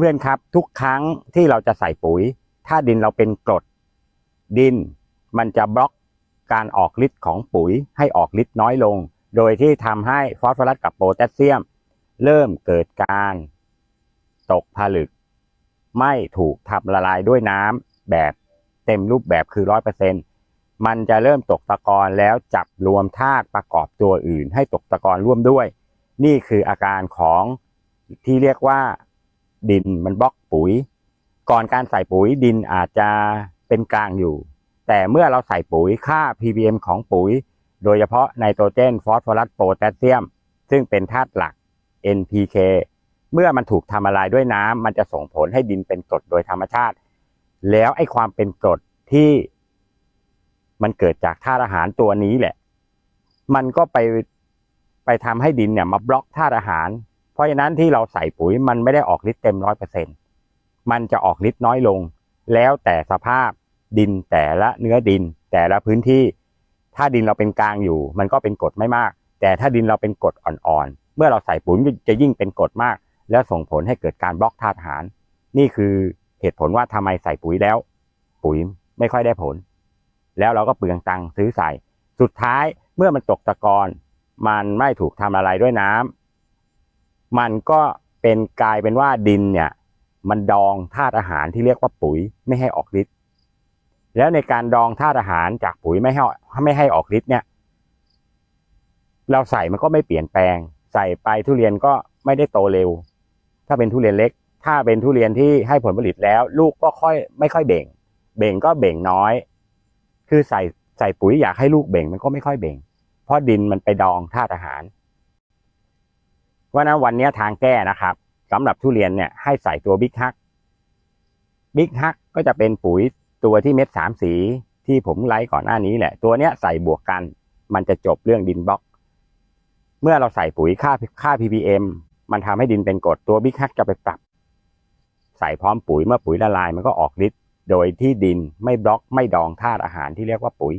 เพื่อนๆครับ ทุกครั้งที่เราจะใส่ปุ๋ย ถ้าดินเราเป็นกรด ดินมันจะบล็อกการออกฤทธิ์ของปุ๋ยให้ออกฤทธิ์น้อยลง โดยที่ทำให้ฟอสฟอรัสกับโพแทสเซียม เริ่มเกิดการตกผลึก ไม่ถูกทำละลายด้วยน้ำแบบเต็มรูปแบบคือร้อยเปอร์เซ็นมันจะเริ่มตกตะกอนแล้วจับรวมธาตุประกอบตัวอื่น ให้ตกตะกอนร่วมด้วย นี่คืออาการของที่เรียกว่า ดินมันบล็อกปุ๋ย ก่อนการใส่ปุ๋ยดินอาจจะเป็นกลางอยู่ แต่เมื่อเราใส่ปุ๋ยค่า ppm ของปุ๋ย โดยเฉพาะไนโตรเจนฟอสฟอรัสโพแทสเซียม ซึ่งเป็นธาตุหลัก NPK เมื่อมันถูกทำละลายด้วยน้ำมันจะส่งผลให้ดินเป็นกรดโดยธรรมชาติ แล้วไอ้ความเป็นกรดที่มันเกิดจากธาตุอาหารตัวนี้แหละ มันก็ไปไปทำให้ดินเนี่ยมาบล็อกธาตุอาหาร เพราะฉะนั้นที่เราใส่ปุ๋ยมันไม่ได้ออกฤทธิ์เต็มร้อยเปอร์เซ็นมันจะออกฤทธิ์น้อยลง แล้วแต่สภาพดินแต่ละเนื้อดิน แต่ละพื้นที่ ถ้าดินเราเป็นกลางอยู่ มันก็เป็นกรดไม่มาก แต่ถ้าดินเราเป็นกรดอ่อนๆ เมื่อเราใส่ปุ๋ยจะยิ่งเป็นกรดมาก แล้วส่งผลให้เกิดการบล็อกธาตุอาหาร นี่คือเหตุผลว่าทำไมใส่ปุ๋ยแล้ว ปุ๋ยไม่ค่อยได้ผล แล้วเราก็เปลืองตังค์ซื้อใส่ สุดท้ายเมื่อมันตกตะกอนมันไม่ถูกทำอะไรด้วยน้ำ มันก็เป็นกลายเป็นว่าดินเนี่ย มันดองธาตุอาหารที่เรียกว่าปุ๋ยไม่ให้ออกฤทธิ์แล้วในการดองธาตุอาหารจากปุ๋ยไม่ให้ไม่ให้ออกฤทธิ์เนี่ย เราใส่มันก็ไม่เปลี่ยนแปลง ใส่ไปทุเรียนก็ไม่ได้โตเร็ว ถ้าเป็นทุเรียนเล็ก ถ้าเป็นทุเรียนที่ให้ผลผลิตแล้ว ลูกก็ค่อยไม่ค่อยเบ่ง เบ่งก็เบ่งน้อย คือใส่ใส่ปุ๋ยอยากให้ลูกเบ่งมันก็ไม่ค่อยเบ่ง เพราะดินมันไปดองธาตุอาหาร เพราะนั้นวันนี้ทางแก้นะครับสำหรับทุเรียนเนี่ยให้ใส่ตัวบิ๊กฮักบิ๊กฮักก็จะเป็นปุ๋ยตัวที่เม็ดสามสีที่ผมไลฟ์ก่อนหน้านี้แหละ ตัวเนี้ยใส่บวกกัน มันจะจบเรื่องดินบล็อก เมื่อเราใส่ปุ๋ยค่าค่า ppm มันทำให้ดินเป็นกรดตัวบิ๊กฮักจะไปปรับ ใส่พร้อมปุ๋ยเมื่อปุ๋ยละลายมันก็ออกฤทธิ์โดยที่ดินไม่บล็อกไม่ดองธาตุอาหารที่เรียกว่าปุ๋ย